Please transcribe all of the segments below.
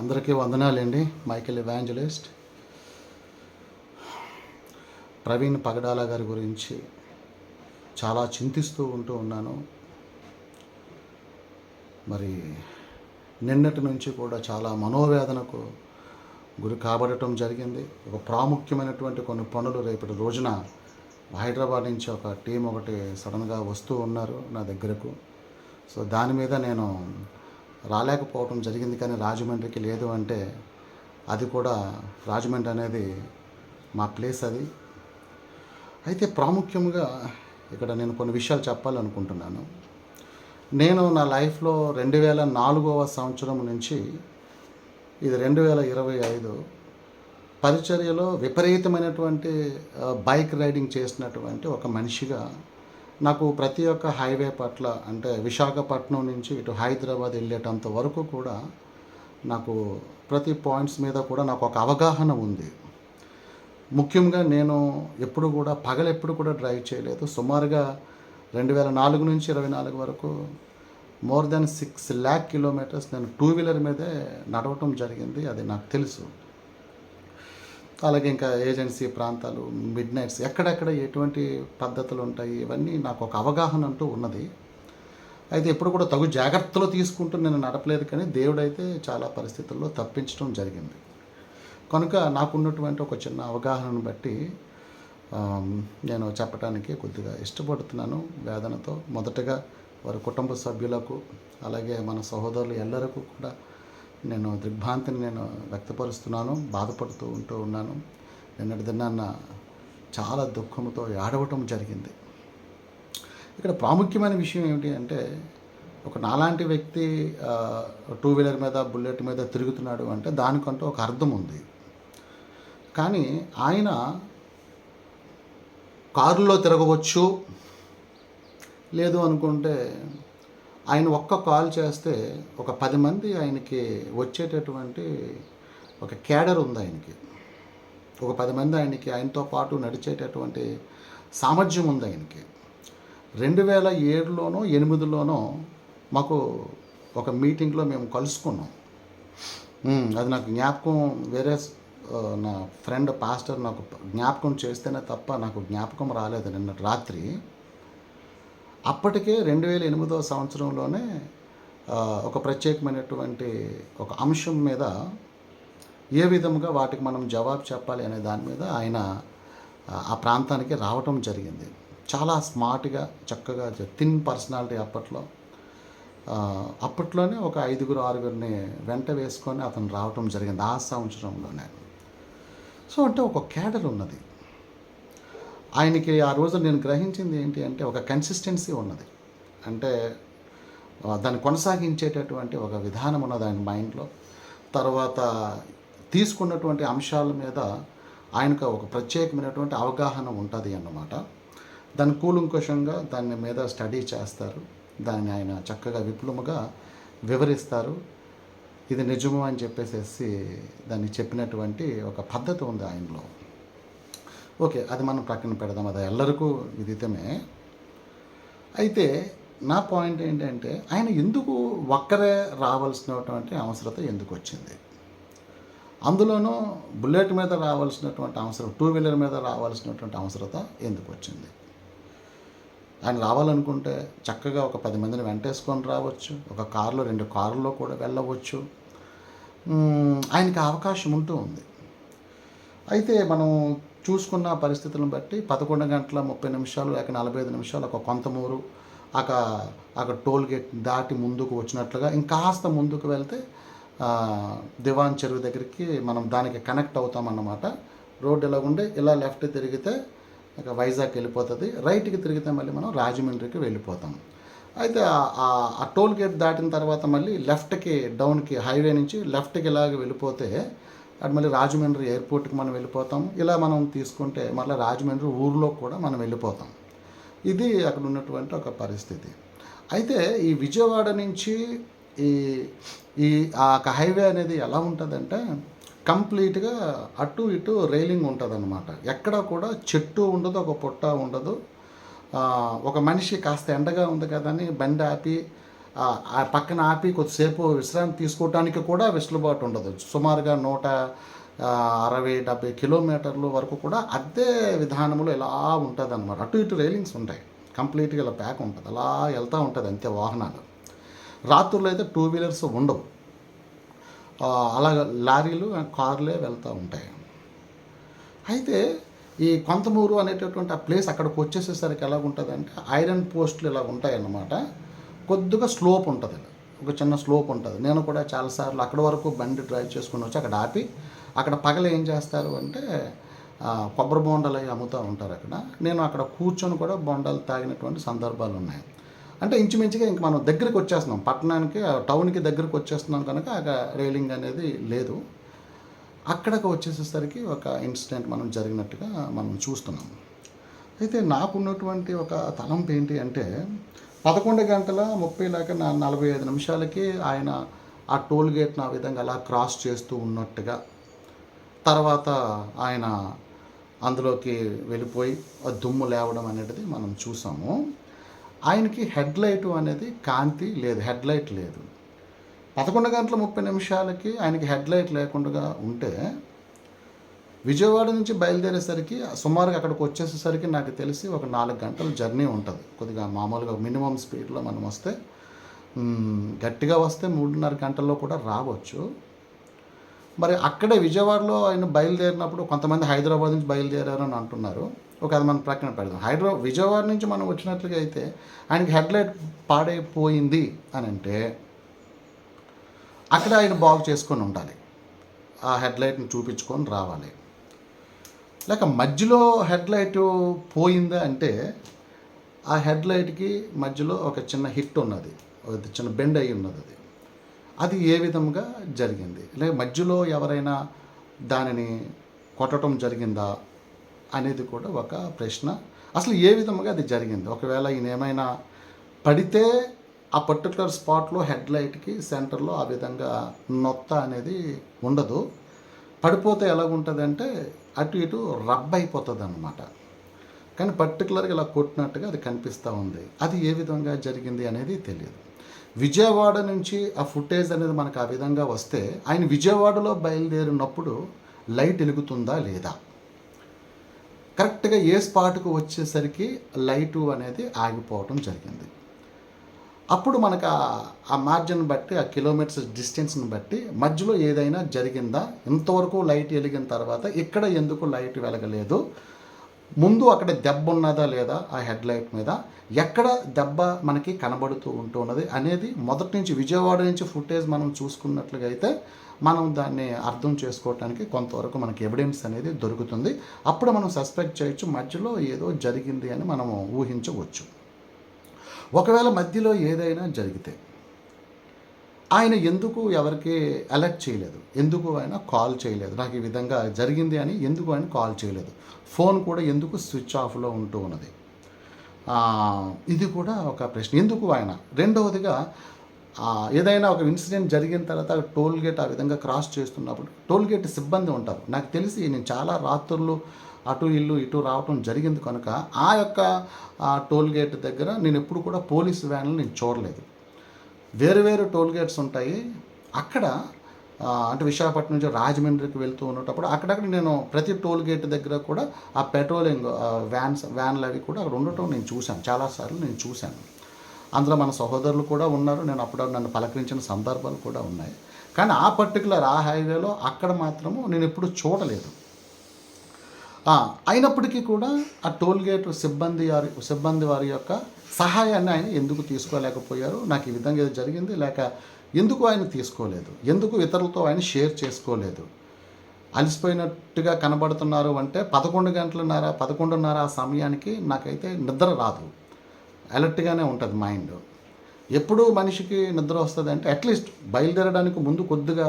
అందరికీ వందనాలండి Michael evangelist. Praveen పగడాల గారి గురించి చాలా చింతిస్తూ ఉంటూ ఉన్నాను. మరి నిన్నటి నుంచి కూడా చాలా మనోవేదనకు గురి కాబడటం జరిగింది. ఒక ప్రాముఖ్యమైనటువంటి కొన్ని పనులు రేపటి రోజున హైదరాబాద్ నుంచి ఒక టీం ఒకటి సడన్గా వస్తూ ఉన్నారు నా దగ్గరకు. సో దాని మీద నేను రాలేకపోవడం జరిగింది కానీ రాజమండ్రికి లేదు అంటే అది కూడా రాజమండ్రి అనేది మా ప్లేస్ అది. అయితే ప్రాముఖ్యంగా ఇక్కడ నేను కొన్ని విషయాలు చెప్పాలనుకుంటున్నాను. నేను నా లైఫ్లో రెండు వేల నాలుగవ సంవత్సరం నుంచి ఇది రెండు వేల ఇరవై ఐదు పరిచర్యలో విపరీతమైనటువంటి బైక్ రైడింగ్ చేసినటువంటి ఒక మనిషిగా నాకు ప్రతి ఒక్క హైవే పట్ల అంటే విశాఖపట్నం నుంచి ఇటు హైదరాబాద్ వెళ్ళేటంత వరకు కూడా నాకు ప్రతి పాయింట్స్ మీద కూడా నాకు ఒక అవగాహన ఉంది. ముఖ్యంగా నేను ఎప్పుడు కూడా పగలెప్పుడు కూడా డ్రైవ్ చేయలేదు. సుమారుగా రెండు వేల నాలుగు నుంచి ఇరవై నాలుగు వరకు more than six lakh kilometres నేను టూ వీలర్ మీదే నడవటం జరిగింది అది నాకు తెలుసు. అలాగే ఇంకా ఏజెన్సీ ప్రాంతాలు మిడ్ నైట్స్ ఎక్కడెక్కడ ఎటువంటి పద్ధతులు ఉంటాయి ఇవన్నీ నాకు ఒక అవగాహన అంటూ ఉన్నది. అయితే ఎప్పుడు కూడా తగు జాగ్రత్తలు తీసుకుంటూ నేను నడపలేదు కానీ దేవుడైతే చాలా పరిస్థితుల్లో తప్పించడం జరిగింది. కనుక నాకున్నటువంటి ఒక చిన్న అవగాహనను బట్టి నేను చెప్పడానికి కొద్దిగా ఇష్టపడుతున్నాను వేదనతో. మొదటగా వారి కుటుంబ సభ్యులకు అలాగే మన సహోదరులు ఎల్లరికూ కూడా నేను దిగ్భ్రాంతిని నేను వ్యక్తపరుస్తున్నాను బాధపడుతూ ఉంటూ ఉన్నాను. నిన్నటి దినాన్న చాలా దుఃఖంతో ఏడవటం జరిగింది. ఇక్కడ ప్రాముఖ్యమైన విషయం ఏమిటి అంటే ఒక నాలాంటి వ్యక్తి టూ వీలర్ మీద బుల్లెట్ మీద తిరుగుతున్నాడు అంటే దానికంటూ ఒక అర్థం ఉంది. కానీ ఆయన కారులో తిరగవచ్చు లేదు అనుకుంటే ఆయన ఒక్క కాల్ చేస్తే ఒక పది మంది ఆయనకి వచ్చేటటువంటి ఒక క్యాడర్ ఉంది ఆయనకి. ఒక పది మంది ఆయనకి ఆయనతో పాటు నడిచేటటువంటి సామర్థ్యం ఉంది ఆయనకి. రెండు వేల ఏడులోనో ఎనిమిదిలోనో మాకు ఒక మీటింగ్లో మేము కలుసుకున్నాం. అది నాకు జ్ఞాపకం వేరే నా ఫ్రెండ్ పాస్టర్ నాకు జ్ఞాపకం చేస్తేనే తప్ప నాకు జ్ఞాపకం రాలేదు. నిన్న రాత్రి అప్పటికే రెండు వేల ఎనిమిదవ సంవత్సరంలోనే ఒక ప్రత్యేకమైనటువంటి ఒక అంశం మీద ఏ విధంగా వాటికి మనం జవాబు చెప్పాలి అనే దాని మీద ఆయన ఆ, ప్రాంతానికి రావటం జరిగింది. చాలా స్మార్ట్గా చక్కగా థిన్ పర్సనాలిటీ అప్పట్లో. అప్పట్లోనే ఒక ఐదుగురు ఆరుగురిని వెంట వేసుకొని అతను రావటం జరిగింది ఆ సంవత్సరంలోనే. సో అంటే ఒక క్యాడర్ ఉన్నది. ఆయనకి ఆ రోజు నేను గ్రహించింది ఏంటి అంటే ఒక కన్సిస్టెన్సీ ఉన్నది. అంటే దాన్ని కొనసాగించేటటువంటి ఒక విధానం ఉన్నది ఆయన మైండ్లో. తర్వాత తీసుకున్నటువంటి అంశాల మీద ఆయనకు ఒక ప్రత్యేకమైనటువంటి అవగాహన ఉంటుంది అన్నమాట. దాన్ని కూలంకుషంగా దాని మీద స్టడీ చేస్తారు. దాన్ని ఆయన చక్కగా విపులముగా వివరిస్తారు. ఇది నిజము అని చెప్పేసేసి దాన్ని చెప్పినటువంటి ఒక పద్ధతి ఉంది ఆయనలో. ఓకే అది మనం ప్రక్కన పెడదాం అది ఎల్లరికూ విదితమే అయితే నా పాయింట్ ఏంటంటే ఆయన ఎందుకు ఒక్కరే రావాల్సినటువంటి అవసరత ఎందుకు వచ్చింది అందులోనూ బుల్లెట్ మీద రావాల్సినటువంటి అవసరం టూ వీలర్ మీద రావాల్సినటువంటి అవసరత ఎందుకు వచ్చింది ఆయన రావాలనుకుంటే చక్కగా ఒక పది మందిని వెంటేసుకొని రావచ్చు ఒక కారులో రెండు కారుల్లో కూడా వెళ్ళవచ్చు. ఆయనకి అవకాశం ఉంటూ ఉంది. అయితే మనం చూసుకున్న పరిస్థితులను బట్టి పదకొండు గంటల ముప్పై నిమిషాలు లేక నలభై ఐదు నిమిషాలు ఒక కొంతమూరు అక అక్కడ టోల్ గేట్ దాటి ముందుకు వచ్చినట్లుగా ఇంకాస్త ముందుకు వెళ్తే దివాన్ చెరువు దగ్గరికి మనం దానికి కనెక్ట్ అవుతామన్నమాట. రోడ్డు ఇలా ఉండే ఇలా లెఫ్ట్ తిరిగితే ఇక వైజాగ్ వెళ్ళిపోతుంది. రైట్కి తిరిగితే మళ్ళీ మనం రాజమండ్రికి వెళ్ళిపోతాం. అయితే ఆ- ఆ టోల్ గేట్ దాటిన తర్వాత మళ్ళీ లెఫ్ట్కి డౌన్కి హైవే నుంచి లెఫ్ట్కి ఇలాగ వెళ్ళిపోతే అటు మళ్ళీ రాజమండ్రి ఎయిర్పోర్ట్కి మనం వెళ్ళిపోతాం. ఇలా మనం తీసుకుంటే మళ్ళీ రాజమండ్రి ఊర్లో కూడా మనం వెళ్ళిపోతాం. ఇది అక్కడ ఉన్నటువంటి ఒక పరిస్థితి. అయితే ఈ విజయవాడ నుంచి ఈ ఈ ఆ ఒక హైవే అనేది ఎలా ఉంటుందంటే కంప్లీట్గా అటు ఇటు రైలింగ్ ఉంటుందన్నమాట. ఎక్కడ కూడా చెట్టు ఉండదు ఒక పుట్ట ఉండదు. ఒక మనిషి కాస్త ఎండగా ఉంది కదా అని బండి ఆపి పక్కన ఆపి కొద్దిసేపు విశ్రాంతి తీసుకోవడానికి కూడా వెసులుబాటు ఉండదు. సుమారుగా నూట అరవై డెబ్బై కిలోమీటర్ల వరకు కూడా అదే విధానంలో ఇలా ఉంటుంది అనమాట అటు ఇటు రైలింగ్స్ ఉంటాయి. కంప్లీట్గా ఇలా ప్యాక్ ఉంటుంది. అలా వెళ్తూ ఉంటుంది అంతే వాహనాలు. రాత్రుల్లో అయితే టూ వీలర్స్ ఉండవు. ఆ, లారీలు కార్లే వెళ్తూ ఉంటాయి. అయితే ఈ కొంతమూరు అనేటటువంటి ఆ ప్లేస్ అక్కడికి వచ్చేసేసరికి ఎలా ఉంటుంది అంటే ఐరన్ పోస్టులు ఇలా ఉంటాయన్నమాట కొద్దిగా స్లోప్ ఉంటుంది ఒక చిన్న స్లోప్ ఉంటుంది. నేను కూడా చాలాసార్లు అక్కడ వరకు బండి డ్రైవ్ చేసుకుని వచ్చి అక్కడ ఆపి అక్కడ పగలు ఏం చేస్తారు అంటే కొబ్బరి బొండాలు అవి అమ్ముతూ ఉంటారు అక్కడ. నేను అక్కడ కూర్చొని కూడా బొండాలు తాగినటువంటి సందర్భాలు ఉన్నాయి. అంటే ఇంచుమించుగా ఇంక మనం దగ్గరికి వచ్చేస్తున్నాం. పట్టణానికి ఆ టౌన్కి దగ్గరికి వచ్చేస్తున్నాం కనుక అక్కడ రైలింగ్ అనేది లేదు. అక్కడికి వచ్చేసేసరికి ఒక ఇన్సిడెంట్ మనం జరిగినట్టుగా మనం చూస్తున్నాం. అయితే నాకున్నటువంటి ఒక తలంపు ఏంటి అంటే పదకొండు గంటల ముప్పై లేక నా- నలభై ఐదు నిమిషాలకి ఆయన ఆ టోల్ గేట్ని ఆ విధంగా అలా క్రాస్ చేస్తూ ఉన్నట్టుగా తర్వాత ఆయన అందులోకి వెళ్ళిపోయి ఆ దుమ్ము లేవడం అనేది మనం చూసాము. ఆయనకి హెడ్ లైట్ అనేది కాంతి లేదు హెడ్ లైట్ లేదు. పదకొండు గంటల ముప్పై నిమిషాలకి ఆయనకి హెడ్ లైట్ లేకుండా ఉంటే విజయవాడ నుంచి బయలుదేరేసరికి సుమారుగా అక్కడికి వచ్చేసేసరికి నాకు తెలిసి ఒక నాలుగు గంటల జర్నీ ఉంటుంది. కొద్దిగా మామూలుగా మినిమం స్పీడ్లో మనం వస్తే గట్టిగా వస్తే మూడున్నర గంటల్లో కూడా రావచ్చు. మరి అక్కడే విజయవాడలో ఆయన బయలుదేరినప్పుడు కొంతమంది హైదరాబాద్ నుంచి బయలుదేరారు అని అంటున్నారు. ఒక అది మనం ప్రక్కన పెడదాం. హైదరాబాద్ విజయవాడ నుంచి మనం వచ్చినట్లుగా అయితే ఆయనకి హెడ్లైట్ పాడైపోయింది అని అంటే అక్కడ ఆయన బాగు చేసుకొని ఉండాలి. ఆ హెడ్లైట్ని చూపించుకొని రావాలి. లేక మధ్యలో హెడ్ లైట్ పోయిందా అంటే ఆ హెడ్ లైట్కి మధ్యలో ఒక చిన్న హిట్ ఉన్నది. చిన్న బెండ్ అయి ఉన్నది అది. అది ఏ విధంగా జరిగింది? లేక మధ్యలో ఎవరైనా దానిని కొట్టడం జరిగిందా అనేది కూడా ఒక ప్రశ్న. అసలు ఏ విధంగా అది జరిగింది? ఒకవేళ ఈయన ఏమైనా పడితే ఆ పర్టికులర్ స్పాట్లో హెడ్ లైట్కి సెంటర్లో ఆ విధంగా నొత్త అనేది ఉండదు. పడిపోతే ఎలాగుంటుంది అంటే అటు ఇటు రబ్ అయిపోతుంది అనమాట కానీ పర్టికులర్గా ఇలా కొట్టినట్టుగా అది కనిపిస్తూ ఉంది. అది ఏ విధంగా జరిగింది అనేది తెలియదు. విజయవాడ నుంచి ఆ ఫుటేజ్ అనేది మనకు ఆ విధంగా వస్తే ఆయన విజయవాడలో బయలుదేరినప్పుడు లైట్ వెలుగుతుందా లేదా? కరెక్ట్గా ఏ స్పాట్కు వచ్చేసరికి లైటు అనేది ఆగిపోవటం జరిగింది. అప్పుడు మనకు ఆ- మార్జిన్ బట్టి ఆ కిలోమీటర్స్ డిస్టెన్స్ని బట్టి మధ్యలో ఏదైనా జరిగిందా? ఇంతవరకు లైట్ వెలిగిన తర్వాత ఇక్కడ ఎందుకు లైట్ వెలగలేదు? ముందు అక్కడ దెబ్బ ఉన్నదా లేదా? ఆ హెడ్ లైట్ మీద ఎక్కడ దెబ్బ మనకి కనబడుతూ ఉంటున్నది అనేది మొదటి నుంచి విజయవాడ నుంచి ఫుటేజ్ మనం చూసుకున్నట్లుగా అయితే మనం దాన్ని అర్థం చేసుకోవటానికి కొంతవరకు మనకి ఎవిడెన్స్ అనేది దొరుకుతుంది. అప్పుడు మనం సస్పెక్ట్ చేయొచ్చు మధ్యలో ఏదో జరిగింది అని మనము ఊహించవచ్చు. ఒకవేళ మధ్యలో ఏదైనా జరిగితే ఆయన ఎందుకు ఎవరికి అలర్ట్ చేయలేదు? ఎందుకు ఆయన కాల్ చేయలేదు? నాకు ఈ విధంగా జరిగింది అని ఎందుకు ఆయన కాల్ చేయలేదు? ఫోన్ కూడా ఎందుకు స్విచ్ ఆఫ్లో ఉంటూ ఉన్నది? ఇది కూడా ఒక ప్రశ్న. ఎందుకు ఆయన? రెండవదిగా ఏదైనా ఒక ఇన్సిడెంట్ జరిగిన తర్వాత టోల్ గేట్ ఆ విధంగా క్రాస్ చేస్తున్నప్పుడు టోల్ గేట్ సిబ్బంది ఉంటారు. నాకు తెలిసి నేను చాలా రాత్రులు అటు ఇల్లు ఇటు రావటం జరిగింది కనుక ఆ యొక్క టోల్ గేట్ దగ్గర నేను ఎప్పుడు కూడా పోలీస్ వ్యాన్లు నేను చూడలేదు. వేరు వేరు టోల్ గేట్స్ ఉంటాయి. అక్కడ అంటే విశాఖపట్నం నుంచి రాజమండ్రికి వెళ్తూ ఉన్నప్పుడు అక్కడక్కడ నేను ప్రతి టోల్ గేట్ దగ్గర కూడా ఆ పెట్రోలింగ్ వ్యాన్స్ వ్యాన్లు అవి కూడా అక్కడ ఉండటం నేను చూశాను. చాలాసార్లు నేను చూశాను. అందులో మన సహోదరులు కూడా ఉన్నారు. నేను అప్పుడు నన్ను పలకరించిన సందర్భాలు కూడా ఉన్నాయి. కానీ ఆ పర్టికులర్ ఆ హైవేలో అక్కడ మాత్రము నేను ఎప్పుడు చూడలేదు. అయినప్పటికీ కూడా ఆ టోల్ గేట్ సిబ్బంది వారి సిబ్బంది వారి యొక్క సహాయాన్ని ఆయన ఎందుకు తీసుకోలేకపోయారు? నాకు ఈ విధంగా ఏదో జరిగింది లేక ఎందుకు ఆయన తీసుకోలేదు? ఎందుకు ఇతరులతో ఆయన షేర్ చేసుకోలేదు? అలసిపోయినట్టుగా కనబడుతున్నారు అంటే పదకొండు గంటలన్నర పదకొండున్నర ఆ సమయానికి నాకైతే నిద్ర రాదు. అలర్ట్గానే ఉంటుంది మైండ్. ఎప్పుడు మనిషికి నిద్ర వస్తుంది అంటే అట్లీస్ట్ బయలుదేరడానికి ముందు కొద్దిగా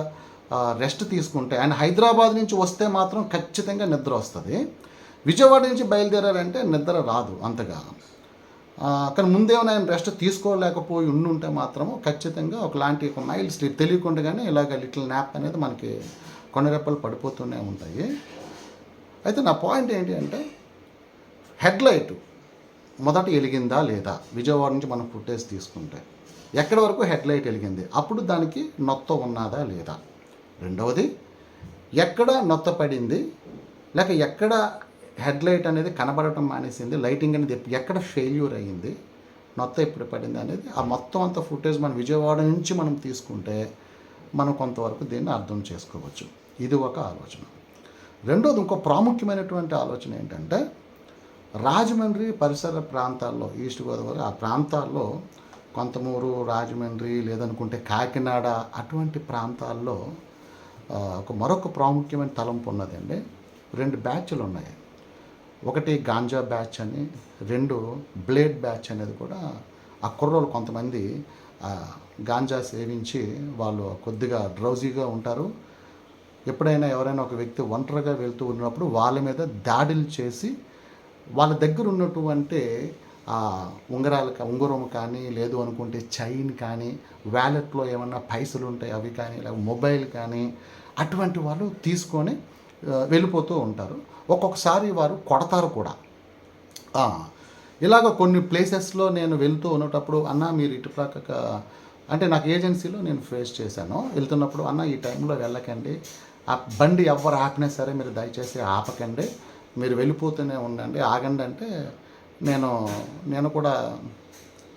రెస్ట్ తీసుకుంటే ఆయన హైదరాబాద్ నుంచి వస్తే మాత్రం ఖచ్చితంగా నిద్ర వస్తుంది. విజయవాడ నుంచి బయలుదేరారంటే నిద్ర రాదు అంతగా. అక్కడ కానీ ముందేమైనా ఆయన రెస్ట్ తీసుకోలేకపోయి ఉండుంటే మాత్రము ఖచ్చితంగా ఒకలాంటి ఒక మైల్ స్లీప్ తెలియకుండానే ఇలాగ లిటిల్ న్యాప్ అనేది మనకి కొండరెప్పలు పడిపోతూనే ఉంటాయి. అయితే నా పాయింట్ ఏంటి అంటే హెడ్ లైట్ మొదట వెలిగిందా లేదా? విజయవాడ నుంచి మనం ఫుటేజ్ తీసుకుంటే. ఎక్కడి వరకు హెడ్ లైట్ వెలిగింది? అప్పుడు దానికి నొత్త ఉన్నదా లేదా? రెండవది ఎక్కడ నొత్త పడింది లేక ఎక్కడ హెడ్ లైట్ అనేది కనబడటం మానేసింది లైటింగ్ అనేది ఎక్కడ ఫెయిల్యూర్ అయ్యింది నొత్త ఎప్పుడు పడింది అనేది ఆ మొత్తం అంత ఫుటేజ్ మనం విజయవాడ నుంచి మనం తీసుకుంటే మనం కొంతవరకు దీన్ని అర్థం చేసుకోవచ్చు. ఇది ఒక ఆలోచన. రెండోది ఇంకో ప్రాముఖ్యమైనటువంటి ఆలోచన ఏంటంటే రాజమండ్రి పరిసర ప్రాంతాల్లో ఈస్ట్ గోదావరి ఆ ప్రాంతాల్లో కొంతమూరు రాజమండ్రి లేదనుకుంటే కాకినాడ అటువంటి ప్రాంతాల్లో ఒక మరొక ప్రాముఖ్యమైన తలంపు ఉన్నదండి. రెండు బ్యాచ్లు ఉన్నాయి. ఒకటి గాంజా బ్యాచ్ అని రెండు బ్లేడ్ బ్యాచ్ అనేది కూడా ఆ కుర్రోళ్ళు కొంతమంది గాంజా సేవించి వాళ్ళు కొద్దిగా డ్రౌజీగా ఉంటారు. ఎప్పుడైనా ఎవరైనా ఒక వ్యక్తి ఒంటరిగా వెళ్తూ ఉన్నప్పుడు వాళ్ళ మీద దాడులు చేసి వాళ్ళ దగ్గర ఉన్నటువంటి ఉంగరాలు ఉంగరం కానీ లేదు అనుకుంటే చైన్ కానీ వ్యాలెట్లో ఏమన్నా పైసలు ఉంటాయి అవి కానీ లేకపోతే మొబైల్ కానీ అటువంటి వాళ్ళు తీసుకొని వెళ్ళిపోతూ ఉంటారు. ఒక్కొక్కసారి వారు కొడతారు కూడా. ఇలాగ కొన్ని ప్లేసెస్లో నేను వెళ్తూ ఉన్నప్పుడు అన్న మీరు ఇటు అంటే నాకు ఏజెన్సీలో నేను ఫేస్ చేశాను. వెళ్తున్నప్పుడు అన్న ఈ టైంలో వెళ్ళకండి. ఆ బండి ఎవరు ఆపినా సరే మీరు దయచేసి ఆపకండి. మీరు వెళ్ళిపోతూనే ఉండండి. ఆగండి అంటే నేను నేను కూడా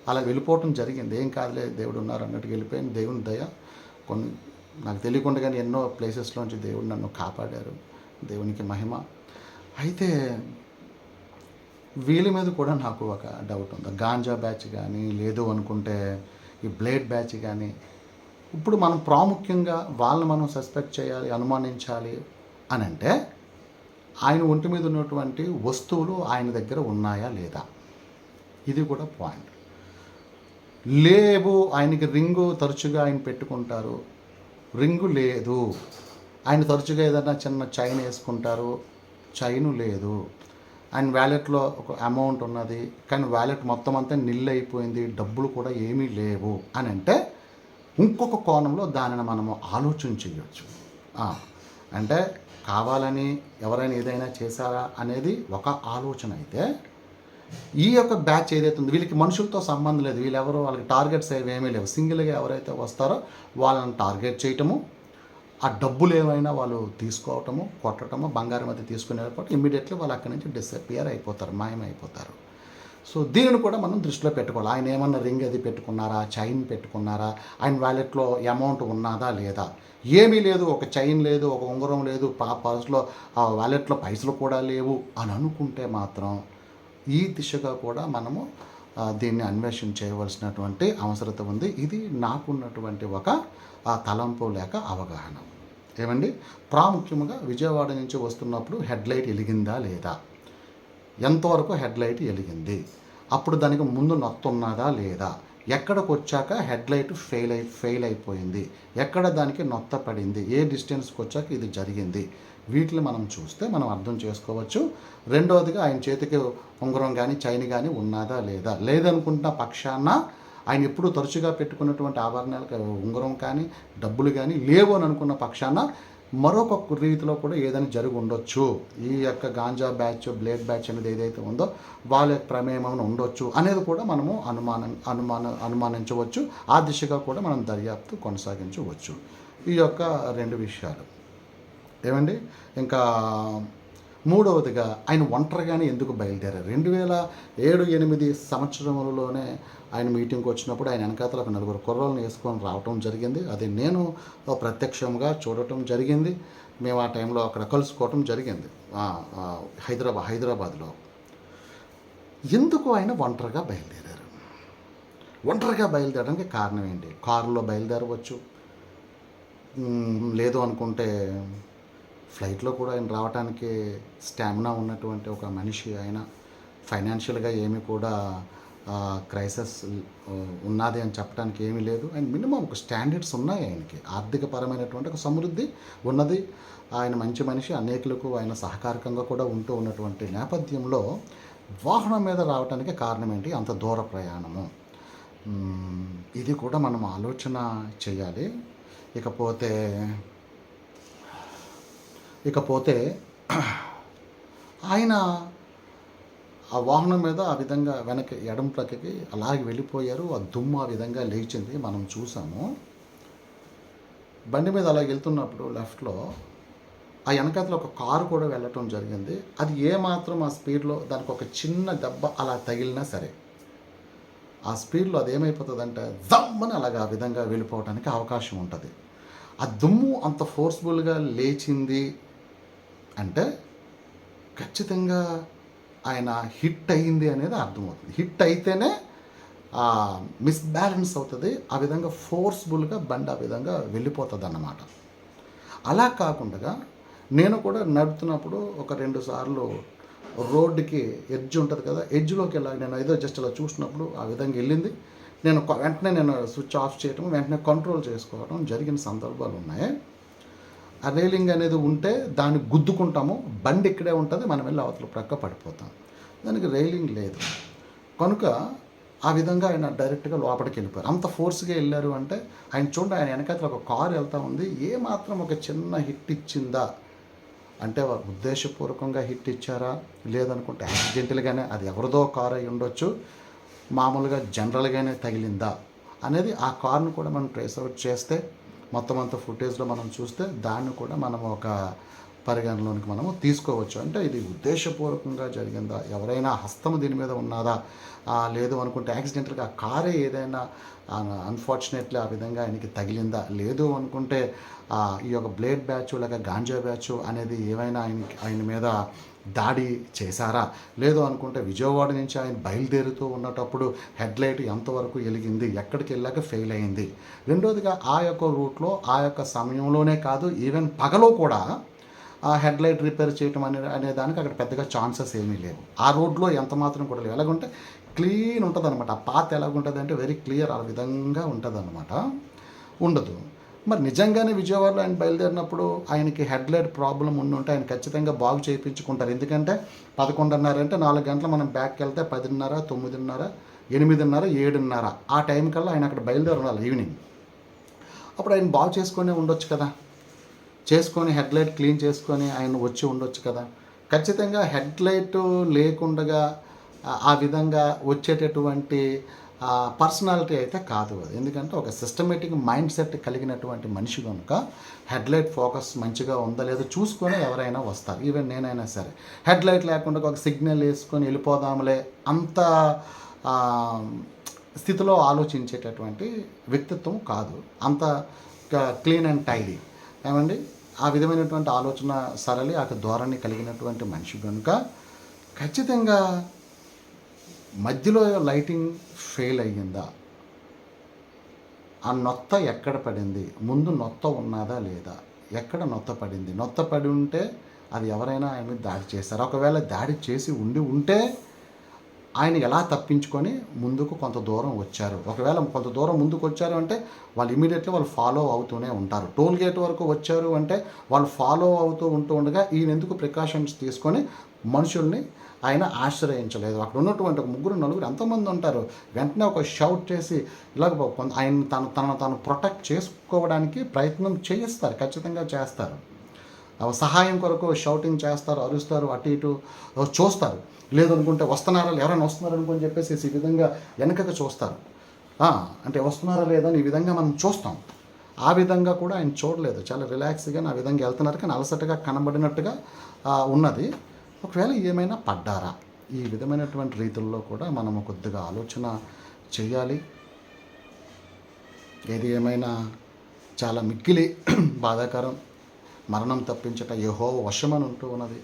అలా వెళ్ళిపోవటం జరిగింది. ఏం కాదులే దేవుడు ఉన్నారు అన్నట్టుగా వెళ్ళిపోయాను. దేవుని దయ కొన్ని నాకు తెలియకుండా కానీ ఎన్నో ప్లేసెస్లోంచి దేవుడు నన్ను కాపాడారు. దేవునికి మహిమ. అయితే వీళ్ళ మీద కూడా నాకు ఒక డౌట్ ఉంది. గాంజా బ్యాచ్ కానీ లేదు అనుకుంటే ఈ బ్లేడ్ బ్యాచ్ కానీ ఇప్పుడు మనం ప్రాముఖ్యంగా వాళ్ళని మనం సస్పెక్ట్ చేయాలి అనుమానించాలి అని అంటే ఆయన ఒంటి మీద ఉన్నటువంటి వస్తువులు ఆయన దగ్గర ఉన్నాయా లేదా? ఇది కూడా పాయింట్. లేవు ఆయనకి రింగు తరచుగా ఆయన పెట్టుకుంటారు. రింగు లేదు. ఆయన తరచుగా ఏదైనా చిన్న చైన్ వేసుకుంటారు. చైన్ లేదు. ఆయన వ్యాలెట్లో ఒక అమౌంట్ ఉన్నది. కానీ వ్యాలెట్ మొత్తం అంతా నిల్ అయిపోయింది. డబ్బులు కూడా ఏమీ లేవు. అని అంటే ఇంకొక కోణంలో దానిని మనము ఆలోచన చేయొచ్చు. అంటే కావాలని ఎవరైనా ఏదైనా చేశారా అనేది ఒక ఆలోచన అయితే ఈ యొక్క బ్యాచ్ ఏదైతే ఉందో వీళ్ళకి మనుషులతో సంబంధం లేదు. వీళ్ళెవరో వాళ్ళకి టార్గెట్స్ ఏవి ఏమీ లేవు. సింగిల్గా ఎవరైతే వస్తారో వాళ్ళని టార్గెట్ చేయటము ఆ డబ్బులు ఏమైనా వాళ్ళు తీసుకోవటము కొట్టడము బంగారం అది తీసుకునేటప్పుడు ఇమ్మీడియట్లీ వాళ్ళు అక్కడి నుంచి డిసపియర్ అయిపోతారు మాయమైపోతారు. సో దీనిని కూడా మనం దృష్టిలో పెట్టుకోవాలి. ఆయన ఏమన్నా రింగ్ అది పెట్టుకున్నారా? చైన్ పెట్టుకున్నారా? ఆయన వ్యాలెట్లో అమౌంట్ ఉన్నదా లేదా? ఏమీ లేదు. ఒక చైన్ లేదు ఒక ఉంగరం లేదు. పా పర్స్లో ఆ వ్యాలెట్లో పైసలు కూడా లేవు అని అనుకుంటే మాత్రం ఈ దిశగా కూడా మనము దీన్ని అన్వేషణ చేయవలసినటువంటి అవసరత ఉంది. ఇది నాకున్నటువంటి ఒక తలంపు లేక అవగాహన. ఏమండి? ప్రాముఖ్యంగా విజయవాడ నుంచి వస్తున్నప్పుడు హెడ్ లైట్ వెలిగిందా లేదా? ఎంతవరకు హెడ్ లైట్ వెలిగింది? అప్పుడు దానికి ముందు నొత్తున్నదా లేదా? ఎక్కడికి వచ్చాక హెడ్ లైట్ ఫెయిల్ అయి ఫెయిల్ అయిపోయింది? ఎక్కడ దానికి నొత్త పడింది? ఏ డిస్టెన్స్కి వచ్చాక ఇది జరిగింది? వీటిని మనం చూస్తే మనం అర్థం చేసుకోవచ్చు. రెండవదిగా ఆయన చేతికి ఉంగరం కానీ చైన్ కానీ ఉన్నదా లేదా? లేదనుకుంటున్న పక్షాన ఆయన ఎప్పుడు తరచుగా పెట్టుకున్నటువంటి ఆభరణాలు ఉంగరం కానీ డబ్బులు కానీ లేవు అని అనుకున్న పక్షాన మరొక రీతిలో కూడా ఏదైనా జరిగి ఉండొచ్చు. ఈ యొక్క గాంజా బ్యాచ్ బ్లేడ్ బ్యాచ్ అనేది ఏదైతే ఉందో వాళ్ళ యొక్క ప్రమేయం ఏమైనా ఉండొచ్చు అనేది కూడా మనము అనుమానం అనుమాన అనుమానించవచ్చు. ఆ దిశగా కూడా మనం దర్యాప్తు కొనసాగించవచ్చు. ఈ యొక్క రెండు విషయాలు. ఏమండి? ఇంకా మూడవదిగా ఆయన ఒంటరిగానే ఎందుకు బయలుదేరారు? రెండు వేల ఏడు ఎనిమిది సంవత్సరంలోనే ఆయన మీటింగ్కి వచ్చినప్పుడు ఆయన వెనకాతల ఒక నలుగురు కుర్రలను వేసుకొని రావటం జరిగింది. అది నేను ప్రత్యక్షంగా చూడటం జరిగింది. మేము ఆ టైంలో అక్కడ కలుసుకోవటం జరిగింది. హైదరాబాద్ హైదరాబాద్లో. ఎందుకు ఆయన ఒంటరిగా బయలుదేరారు? ఒంటరిగా బయలుదేరడానికి కారణం ఏంటి? కారులో బయలుదేరవచ్చు. లేదు అనుకుంటే ఫ్లైట్లో కూడా ఆయన రావడానికి స్టామినా ఉన్నటువంటి ఒక మనిషి ఆయన ఫైనాన్షియల్గా ఏమి కూడా క్రైసిస్ ఉన్నది అని చెప్పడానికి ఏమీ లేదు. అండ్ మినిమం ఒక స్టాండర్డ్స్ ఉన్నాయి ఆయనకి. ఆర్థికపరమైనటువంటి ఒక సమృద్ధి ఉన్నది. ఆయన మంచి మనిషి అనేకులకు ఆయన సహకారకంగా కూడా ఉంటూ ఉన్నటువంటి నేపథ్యంలో వాహనం మీద రావడానికి కారణం ఏంటి? అంత దూర ప్రయాణము. ఇది కూడా మనం ఆలోచన చేయాలి. ఇకపోతే ఇకపోతే ఆయన ఆ వాహనం మీద ఆ విధంగా వెనక్కి ఎడం ప్రక్కకి అలాగే వెళ్ళిపోయారు. ఆ దుమ్ము ఆ విధంగా లేచింది. మనం చూసాము. బండి మీద అలా వెళ్తున్నప్పుడు లెఫ్ట్లో ఆ వెనకాతలో ఒక కారు కూడా వెళ్ళటం జరిగింది. అది ఏ మాత్రం ఆ స్పీడ్లో దానికి ఒక చిన్న దెబ్బ అలా తగిలినా సరే ఆ స్పీడ్లో అది ఏమైపోతుందంటే జమ్మని అలాగా ఆ విధంగా వెళ్ళిపోవడానికి అవకాశం ఉంటుంది. ఆ దుమ్ము అంత ఫోర్స్ఫుల్గా లేచింది. అంటే ఖచ్చితంగా ఆయన హిట్ అయ్యింది అనేది అర్థమవుతుంది. హిట్ అయితేనే మిస్బ్యాలెన్స్ అవుతుంది ఆ విధంగా ఫోర్స్ఫుల్గా బండి ఆ విధంగా వెళ్ళిపోతుంది అన్నమాట అలా కాకుండా నేను కూడా నడుపుతున్నప్పుడు ఒక రెండు సార్లు రోడ్డుకి ఎడ్జ్ ఉంటుంది కదా ఎడ్జ్లోకి వెళ్ళాలి. నేను ఏదో జస్ట్ అలా చూసినప్పుడు ఆ విధంగా వెళ్ళింది. నేను వెంటనే నేను స్విచ్ ఆఫ్ చేయటం వెంటనే కంట్రోల్ చేసుకోవడం జరిగిన సందర్భాలు ఉన్నాయి ఆ రైలింగ్ అనేది ఉంటే దాన్ని గుద్దుకుంటాము. బండి ఇక్కడే ఉంటుంది మనం వెళ్ళి అవతల ప్రక్క పడిపోతాం. దానికి రైలింగ్ లేదు. కనుక ఆ విధంగా ఆయన డైరెక్ట్గా లోపలికి వెళ్ళిపోయారు. అంత ఫోర్స్గా వెళ్ళారు అంటే ఆయన చూడండి ఆయన వెనకాతల ఒక కారు వెళ్తూ ఉంది. ఏ మాత్రం ఒక చిన్న హిట్ ఇచ్చిందా? అంటే ఉద్దేశపూర్వకంగా హిట్ ఇచ్చారా? లేదనుకుంటే యాక్సిడెంటల్గానే అది ఎవరిదో కారు అయి ఉండొచ్చు. మామూలుగా జనరల్గానే తగిలిందా? అనేది ఆ కార్ను కూడా మనం ట్రేస్ అవుట్ చేస్తే మొత్తం అంత ఫుటేజ్లో మనం చూస్తే దాన్ని కూడా మనం ఒక పరిగణలోనికి మనము తీసుకోవచ్చు. అంటే ఇది ఉద్దేశపూర్వకంగా జరిగిందా? ఎవరైనా హస్తము దీని మీద ఉన్నదా లేదు అనుకుంటే యాక్సిడెంటల్గా కారే ఏదైనా అన్ఫార్చునేట్లీ ఆ విధంగా ఆయనకి తగిలిందా? లేదు అనుకుంటే ఈ యొక్క బ్లేడ్ బ్యాచ్ లేక గాంజా బ్యాచ్ అనేది ఏమైనా ఆయన ఆయన మీద దాడి చేశారా? లేదు అనుకుంటే విజయవాడ నుంచి ఆయన బయలుదేరుతూ ఉన్నటప్పుడు హెడ్లైట్ ఎంతవరకు వెలిగింది? ఎక్కడికి వెళ్ళాక ఫెయిల్ అయింది? రెండోదిగా ఆ యొక్క రూట్లో ఆ యొక్క సమయంలోనే కాదు ఈవెన్ పగలో కూడా ఆ హెడ్లైట్ రిపేర్ చేయటం అనే అనే దానికి అక్కడ పెద్దగా ఛాన్సెస్ ఏమీ లేవు. ఆ రోడ్లో ఎంత మాత్రం కూడా లేవు. ఎలాగంటే క్లీన్ ఉంటుంది అనమాట ఆ పాత ఎలాగుంటుంది అంటే వెరీ క్లియర్ ఆ విధంగా ఉంటుంది అనమాట ఉండదు. మరి నిజంగానే విజయవాడలో ఆయన బయలుదేరినప్పుడు ఆయనకి హెడ్ లైట్ ప్రాబ్లం ఉండి ఉంటే ఆయన ఖచ్చితంగా బాగు చేయించుకుంటారు. ఎందుకంటే పదకొండున్నర అంటే నాలుగు గంటలు మనం బ్యాక్కి వెళ్తే పదిన్నర తొమ్మిదిన్నర ఎనిమిదిన్నర ఏడున్నర ఆ టైం కల్లా ఆయన అక్కడ బయలుదేరి ఉండాలి ఈవినింగ్ అప్పుడు ఆయన బాగు చేసుకొని ఉండొచ్చు కదా. చేసుకొని హెడ్ లైట్ క్లీన్ చేసుకొని ఆయన వచ్చి ఉండొచ్చు కదా. ఖచ్చితంగా హెడ్ లైట్ లేకుండగా ఆ విధంగా వచ్చేటటువంటి పర్సనాలిటీ అయితే కాదు అది. ఎందుకంటే ఒక సిస్టమేటిక్ మైండ్ సెట్ కలిగినటువంటి మనిషి కనుక హెడ్లైట్ ఫోకస్ మంచిగా ఉందా లేదో చూసుకొని ఎవరైనా వస్తారు. ఈవెన్ నేనైనా సరే. హెడ్లైట్ లేకుండా ఒక సిగ్నల్ వేసుకొని వెళ్ళిపోదాములే అంత స్థితిలో ఆలోచించేటటువంటి వ్యక్తిత్వం కాదు. అంత క్లీన్ అండ్ టైడీ ఏమండి? ఆ విధమైనటువంటి ఆలోచన సరళి ఆ ధోరణి కలిగినటువంటి మనిషి కనుక ఖచ్చితంగా మధ్యలో లైటింగ్ ఫెయిల్ అయ్యిందా? ఆ నొత్త ఎక్కడ పడింది? ముందు నొత్త ఉన్నదా లేదా? ఎక్కడ నొత్త పడింది? నొత్త పడి ఉంటే అది ఎవరైనా ఆయన దాడి చేశారు? ఒకవేళ దాడి చేసి ఉండి ఉంటే ఆయన ఎలా తప్పించుకొని ముందుకు కొంత దూరం వచ్చారు? ఒకవేళ కొంత దూరం ముందుకు వచ్చారు అంటే వాళ్ళు ఇమీడియట్లీ వాళ్ళు ఫాలో అవుతూనే ఉంటారు. టోల్ గేట్ వరకు వచ్చారు అంటే వాళ్ళు ఫాలో అవుతూ ఉంటూ ఉండగా ఈయన ఎందుకు ప్రికాషన్స్ తీసుకొని మనుషుల్ని ఆయన ఆశ్రయించలేదు. అక్కడ ఉన్నటువంటి ఒక ముగ్గురు నలుగురు ఎంతమంది ఉంటారు. వెంటనే ఒక షౌట్ చేసి ఇలాగ ఆయన తను తనను తాను ప్రొటెక్ట్ చేసుకోవడానికి ప్రయత్నం చేయిస్తారు. ఖచ్చితంగా చేస్తారు. సహాయం కొరకు షౌటింగ్ చేస్తారు అరుస్తారు అటు ఇటు చూస్తారు. లేదనుకుంటే వస్తున్నారా ఎవరైనా వస్తున్నారా అనుకుని చెప్పేసి ఈ విధంగా వెనకకు చూస్తారు. అంటే వస్తున్నారా లేదని ఈ విధంగా మనం చూస్తాం. ఆ విధంగా కూడా ఆయన చూడలేదు. చాలా రిలాక్స్గా ఆ విధంగా వెళ్తున్నారు. కానీ అలసటగా కనబడినట్టుగా ఉన్నది. ఒకవేళ ఏమైనా పడ్డారా? ఈ విధమైనటువంటి రీతుల్లో కూడా మనము కొద్దిగా ఆలోచన చేయాలి. ఏది ఏమైనా చాలా మిక్కిలి బాధాకరం. మరణం తప్పించట యహో వశమని ఉంటూ ఉన్నది.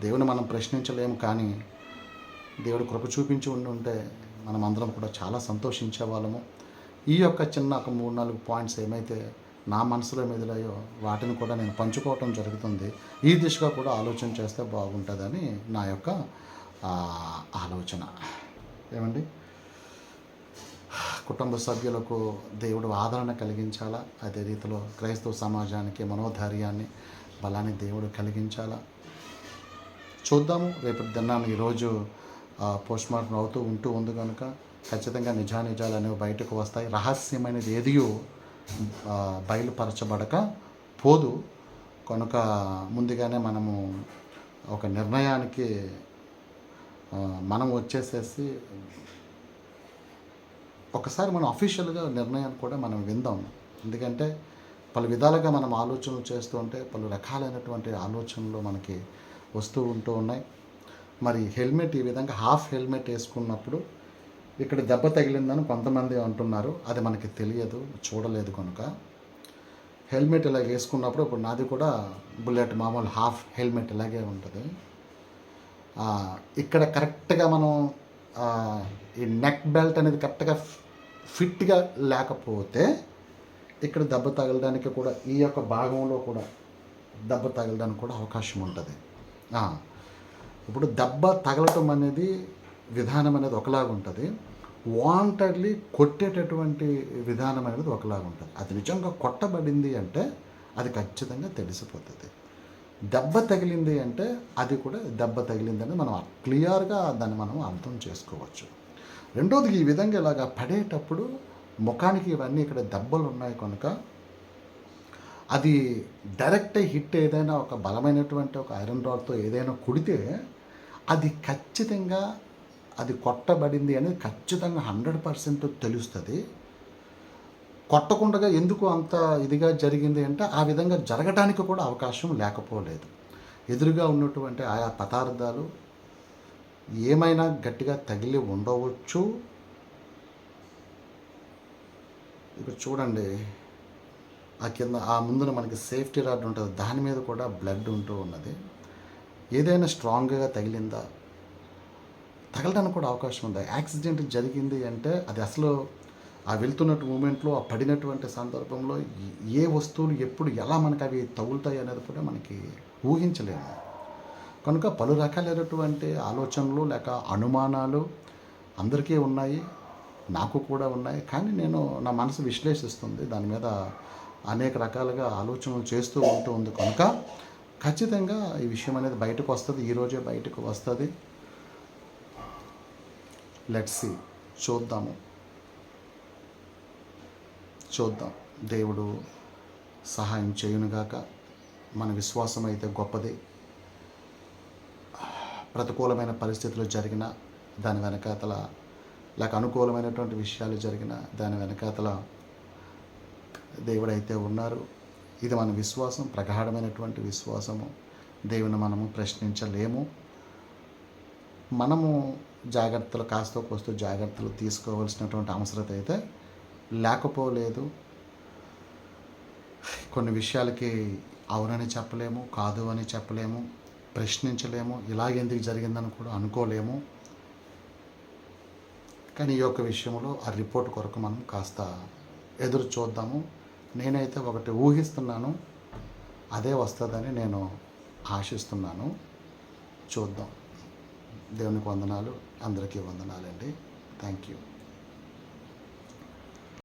దేవుని మనం ప్రశ్నించలేము కానీ దేవుడు కృప చూపించి ఉండి ఉంటే మనం అందరం కూడా చాలా సంతోషించే వాళ్ళము. ఈ యొక్క చిన్న ఒక మూడు నాలుగు పాయింట్స్ ఏమైతే నా మనసులో మెదిలాయో వాటిని కూడా నేను పంచుకోవటం జరుగుతుంది. ఈ దిశగా కూడా ఆలోచన చేస్తే బాగుంటుందని నా యొక్క ఆలోచన. ఏమండి? కుటుంబ సభ్యులకు దేవుడు ఆదరణ కలిగించాలా? అదే రీతిలో క్రైస్తవ సమాజానికి మనోధైర్యాన్ని బలాన్ని దేవుడు కలిగించాలా? చూద్దాము. రేపటి దినాన్ని ఈరోజు పోస్ట్ మార్టం అవుతూ ఉంటూ ఉంది కనుక ఖచ్చితంగా నిజానిజాలు అనేవి బయటకు వస్తాయి. రహస్యమైనది ఏదియో బయలుపరచబడక పోదు. కనుక ముందుగానే మనము ఒక నిర్ణయానికి మనం వచ్చేసేసి ఒకసారి మనం అఫీషియల్గా నిర్ణయం కూడా మనం విందాం. ఎందుకంటే పలు విధాలుగా మనం ఆలోచనలు చేస్తూ ఉంటే పలు రకాలైనటువంటి ఆలోచనలు మనకి వస్తూ ఉంటూ ఉన్నాయి. మరి హెల్మెట్ ఈ విధంగా హాఫ్ హెల్మెట్ వేసుకున్నప్పుడు ఇక్కడ దెబ్బ తగిలిందని కొంతమంది అంటున్నారు. అది మనకి తెలియదు చూడలేదు కనుక. హెల్మెట్ ఇలా వేసుకున్నప్పుడు ఇప్పుడు నాది కూడా బుల్లెట్ మామూలు హాఫ్ హెల్మెట్ ఇలాగే ఉంటుంది. ఇక్కడ కరెక్ట్గా మనం ఈ నెక్ బెల్ట్ అనేది కరెక్ట్గా ఫిట్గా లేకపోతే ఇక్కడ దెబ్బ తగలడానికి కూడా ఈ యొక్క భాగంలో కూడా దెబ్బ తగలడానికి కూడా అవకాశం ఉంటుంది. ఇప్పుడు దెబ్బ తగలటం అనేది విధానం అనేది ఒకలాగా ఉంటుంది వాంటెడ్లీ కొట్టేటటువంటి విధానం అనేది ఒకలాగా ఉంటుంది అది నిజంగా కొట్టబడింది అంటే అది ఖచ్చితంగా తెలిసిపోతుంది. దెబ్బ తగిలింది అంటే అది కూడా దెబ్బ తగిలింది మనం క్లియర్గా దాన్ని మనం అర్థం చేసుకోవచ్చు. రెండోది ఈ విధంగా ఇలాగా పడేటప్పుడు ముఖానికి ఇవన్నీ ఇక్కడ దెబ్బలు ఉన్నాయి కనుక అది డైరెక్ట్ హిట్ ఏదైనా ఒక బలమైనటువంటి ఒక ఐరన్ రాడ్తో ఏదైనా కుడితే అది ఖచ్చితంగా అది కొట్టబడింది అనేది ఖచ్చితంగా హండ్రెడ్ పర్సెంట్ తెలుస్తుంది. కొట్టకుండా ఎందుకు అంత ఇదిగా జరిగింది అంటే ఆ విధంగా జరగడానికి కూడా అవకాశం లేకపోలేదు. ఎదురుగా ఉన్నటువంటి ఆయా పదార్థాలు ఏమైనా గట్టిగా తగిలి ఉండవచ్చు. ఇక్కడ చూడండి ఆ కింద ఆ ముందున మనకి సేఫ్టీ రాడ్ ఉంటుంది. దాని మీద కూడా బ్లడ్ ఉంటూ ఉన్నది. ఏదైనా స్ట్రాంగ్గా తగిలిందా? తగలడానికి కూడా అవకాశం ఉంది. యాక్సిడెంట్ జరిగింది అంటే అది అసలు ఆ వెళ్తున్నట్టు మూమెంట్లో ఆ పడినటువంటి సందర్భంలో ఏ- వస్తువులు ఎప్పుడు ఎలా మనకు అవి తగులుతాయి అనేది కూడా మనకి ఊహించలేము. కనుక పలు రకాలైనటువంటి ఆలోచనలు లేక అనుమానాలు అందరికీ ఉన్నాయి. నాకు కూడా ఉన్నాయి. కానీ నేను నా మనసు విశ్లేషిస్తుంది. దాని మీద అనేక రకాలుగా ఆలోచనలు చేస్తూ ఉంటూ ఉంది. కనుక ఖచ్చితంగా ఈ విషయం అనేది బయటకు వస్తుంది. ఈరోజే బయటకు వస్తుంది. లెట్స్ సి చూద్దాము. చూద్దాం. దేవుడు సహాయం చేయునుగాక మన విశ్వాసం అయితే గొప్పది. ప్రతికూలమైన పరిస్థితులు జరిగిన దాని వెనకాతల లేక అనుకూలమైనటువంటి విషయాలు జరిగిన దాని వెనకాతల దేవుడైతే ఉన్నారు. ఇది మన విశ్వాసం ప్రగాఢమైనటువంటి విశ్వాసము. దేవుని మనము ప్రశ్నించలేము. మనము జాగ్రత్తలు కాస్త కోస్తూ జాగ్రత్తలు తీసుకోవాల్సినటువంటి అవసరత అయితే లేకపోలేదు. కొన్ని విషయాలకి అవునని చెప్పలేము కాదు అని చెప్పలేము ప్రశ్నించలేము ఇలాగెందుకు జరిగిందని కూడా అనుకోలేము. కానీ ఈ యొక్క విషయంలో ఆ రిపోర్ట్ కొరకు మనం కాస్త ఎదురు చూద్దాము. నేనైతే ఒకటి ఊహిస్తున్నాను అదే వస్తుందని నేను ఆశిస్తున్నాను. చూద్దాం. దేవునికి వందనాలు. అందరికీ వందనాలండి. Thank you